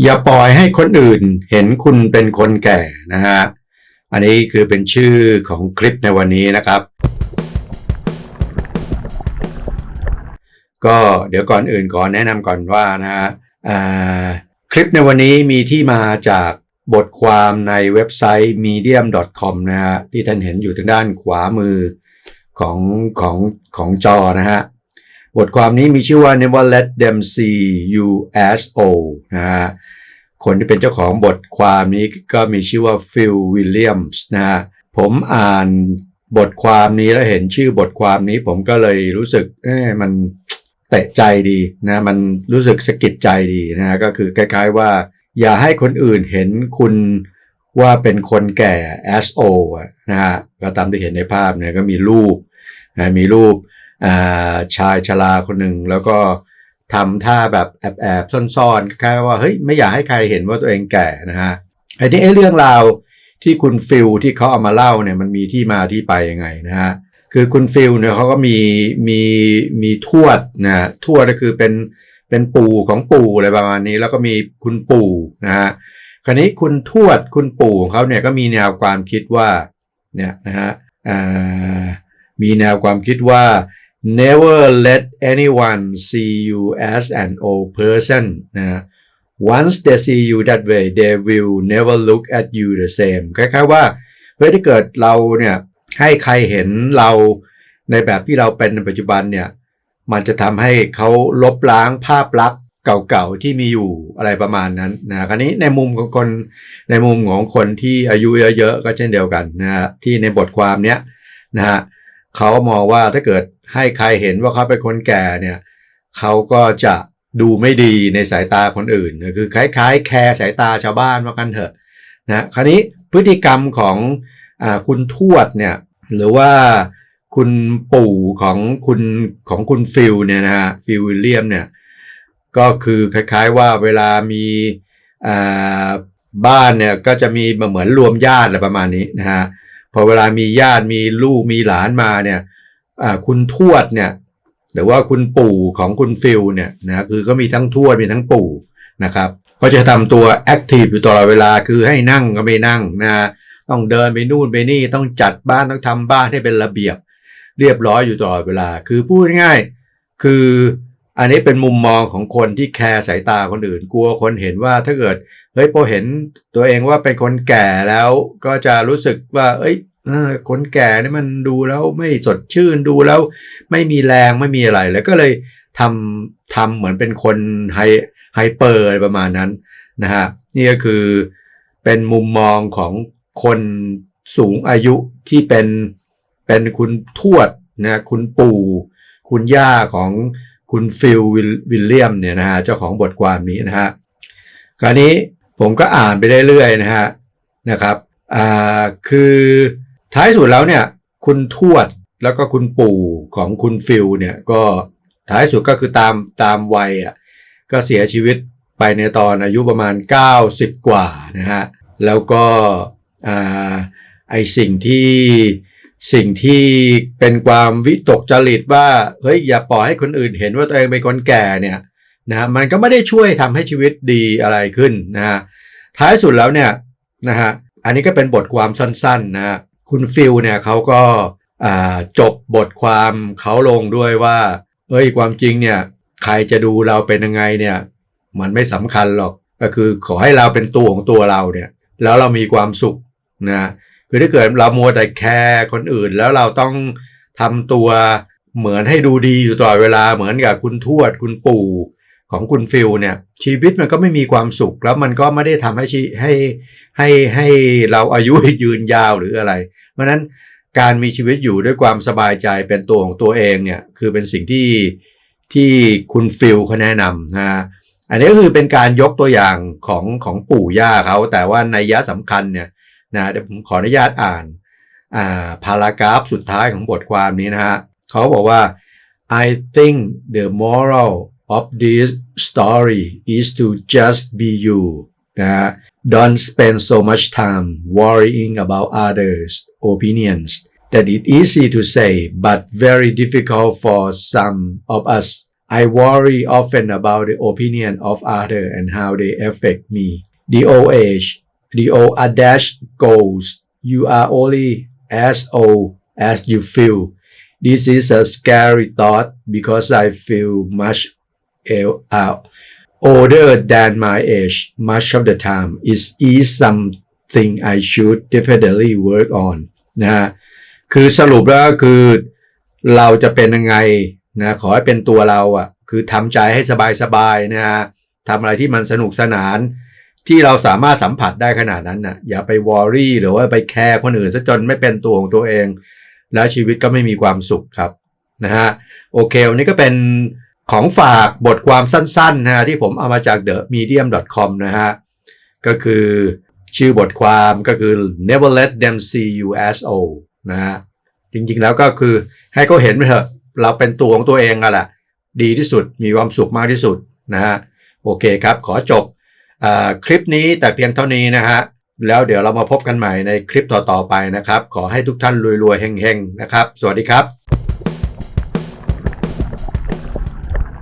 อย่าปล่อยให้คนอื่นเห็นคุณเป็นคนแก่นะฮะ อันนี้คือเป็นชื่อของคลิปในวันนี้นะครับ ก็เดี๋ยวก่อนอื่นขอแนะนำก่อนว่านะฮะอ่าคลิปในวันนี้มีที่มาจากบทความในเว็บไซต์ medium.com นะฮะที่ท่านเห็นอยู่ทางด้านขวามือของของของจอนะฮะ บทความนี้มีชื่อว่า Never Let Them See You aso นะฮะ คนที่เป็นเจ้าของบทความนี้ก็มีชื่อว่า Phil Williams นะฮะ ผมอ่านบทความนี้แล้วเห็นชื่อบทความนี้ผมก็เลยรู้สึกเอ๊ะมันเตะใจดีนะมันรู้สึกสะกิดใจดีนะฮะก็คือคล้ายๆว่า อย่าให้คนอื่นเห็นคุณว่าเป็นคนแก่ as old อะนะฮะก็ตามที่เห็นในภาพเนี่ยก็มีรูปนะมีรูป ชายชราคนหนึ่งแล้วก็ทำท่าแบบแอบแอบซ่อนๆคล้ายว่าเฮ้ยไม่อยากให้ใครเห็นว่าตัวเองแก่นะฮะไอ้นี่ไอ้เรื่องราวที่คุณฟิลที่เขาเอามาเล่าเนี่ยมันมีที่มาที่ไปยังไงนะฮะคือคุณฟิลเนี่ยเขาก็มีมีมีทวดนะทวดก็คือเป็นเป็นปู่ของปู่อะไรประมาณนี้ แล้วก็มีคุณปู่นะฮะคราวนี้คุณทวดคุณปู่ของเขาเนี่ยก็มีแนวความคิดว่าเนี่ยนะฮะอ่ามีแนวความคิดว่า never let anyone see you as an old person นะ once they see you that way they will never look at you the same คล้ายๆว่าเฮ้ยถ้าเกิดเราเนี่ยให้ใครเห็นเราในแบบที่เราเป็นในปัจจุบันเนี่ย มันจะทำให้เขาลบล้างภาพลักษณ์เก่าๆที่มีอยู่อะไรประมาณนั้นนะคราวนี้ในมุมของคนในมุมของคนที่อายุเยอะๆก็เช่นเดียวกันนะฮะที่ในบทความเนี้ยนะฮะเขามองว่าถ้าเกิด ให้ใครเห็นว่าเขาเป็นคนแก่เนี่ยเขาก็จะดูไม่ดีในสายตาคนอื่นคือคล้ายๆ แคร์สายตาชาวบ้านว่ากันเถอะนะคราวนี้พฤติกรรมของอคุณทวดเนี่ยหรือว่าคุณปู่ของคุณของคุณฟิลเนี่ยนะฮะฟิลวิลเลียมเนี่ยก็คือคล้ายๆว่าเวลามีบ้านเนี่ยก็จะมีเหมือนรวมญาติอะไรประมาณนี้นะฮะพอเวลามีญาติมีลูกมีหลานมาเนี่ย คุณทวดเนี่ยหรือว่าคุณปู่ของคุณฟิลเนี่ยนะคือก็มีทั้งทวดมีทั้งปู่นะครับก็จะทำตัวแอคทีฟอยู่ตลอดเวลาคือให้นั่งก็ไม่นั่งนะต้องเดินไปนู่นไปนี่ต้องจัดบ้านต้องทำบ้านให้เป็นระเบียบ เรียบร้อยอยู่ตลอดเวลา คือพูดง่ายๆคืออันนี้เป็นมุมมองของคนที่แคร์สายตาคนอื่น กลัวคนเห็นว่าถ้าเกิดเฮ้ยพอเห็นตัวเองว่าเป็นคนแก่แล้วก็จะรู้สึกว่า เอ้ย คนแก่นี่มันดูแล้วไม่สดชื่นดูแล้ว ไม่มีแรงไม่มีอะไร แล้วก็เลยทำทำเหมือนเป็นคนไฮไฮเปอร์ประมาณนั้นนะฮะนี่ก็คือเป็นมุมมองของคนสูงอายุที่เป็นเป็นคุณทวดนะคุณปู่ คุณย่าของคุณฟิลวิลเลียมเนี่ยนะฮะเจ้าของบทความนี้นะฮะคราวนี้ผมก็อ่านไปเรื่อยๆนะฮะนะครับอ่าคือ ท้ายสุดแล้วเนี่ยคุณทวดแล้วก็คุณปู่ของคุณฟิลเนี่ยก็ท้ายสุดก็คือตามตามวัยอะก็เสียชีวิตไปในตอนอายุประมาณ 90 กว่านะฮะแล้วก็อ่าไอสิ่งที่สิ่งที่เป็นความวิตกจริตว่าเฮ้ยอย่าปล่อยให้คนอื่นเห็นว่าตัวเองเป็นคนแก่เนี่ยนะฮะมันก็ไม่ได้ช่วยทำให้ชีวิตดีอะไรขึ้นนะฮะท้ายสุดแล้วเนี่ยนะฮะอันนี้ก็เป็นบทความสั้นๆนะฮะ คุณฟิลเนี่ยเขาก็าจบบทความเขาลงด้วยว่าเอ้ยความจริงเนี่ยใครจะดูเราเป็นยังไงเนี่ยมันไม่สำคัญหรอกก็คือขอให้เราเป็นตัวของตัวเราเนี่ยแล้วเรามีความสุขนะคือถ้าเกิดเรามัวแต่แคร์คนอื่น แล้วเราต้องทำตัวเหมือนให้ดูดีอยู่ตลอดเวลาเหมือนกับคุณทวดคุณปู่ของคุณฟิลเนี่ยชีวิตมันก็ไม่มีความสุขแล้วมันก็ไม่ได้ทำให้ชีให้ให้ให้เราอายุยืนยาวหรืออะไร เพราะนั้นการมีชีวิตอยู่ด้วยความสบายใจเป็นตัวของตัวเองเนี่ยคือเป็นสิ่งที่ที่คุณฟิลเขาแนะนำนะอันนี้ก็คือเป็นการยกตัวอย่างของของปู่ย่าเขาแต่ว่าในยยะสำคัญเนี่ยนะเดี๋ยวผมขออนุญาตอ่านอ่าพารากราฟสุดท้ายของบทความนี้นะฮะเขาบอกว่า I think the moral of this story is to just be you นะฮะ don't spend so much time worrying about others opinions that it easy to say but very difficult for some of us I worry often about the opinion of others and how they affect me. The old age, the old adage goes, you are only as old as you feel. This is a scary thought because I feel much el- uh, older than my age much of the time. It is something I should definitely work on นะฮะคือสรุปแล้วคือเราจะเป็นยังไงนะขอให้เป็นตัวเราอะ่ะคือทำใจให้สบายๆนะฮะทำอะไรที่มันสนุกสนาน ที่เราสามารถสัมผัสได้ขนาดนั้นน่ะอย่าไปวอรี่หรือว่าไปแคร์คนอื่นซะจนไม่เป็นตัวของตัวเอง แล้วชีวิตก็ไม่มีความสุขครับนะฮะโอเควันนี้ก็เป็น ของฝากบทความสั้นๆนะฮะที่ผมเอามาจาก the medium com นะฮะ ก็คือชื่อบทความก็คือ never let them see you as old นะฮะ จริงๆแล้วก็คือให้เขาเห็นไปเถอะ เราเป็นตัวของตัวเองอะแหละ ดีที่สุดมีความสุขมากที่สุดนะฮะ โอเคครับ ขอจบอคลิปนี้แต่เพียงเท่านี้นะฮะ แล้วเดี๋ยวเรามาพบกันใหม่ในคลิปต่อๆไปนะครับ ขอให้ทุกท่านรวยๆเฮงๆนะครับ สวัสดีครับ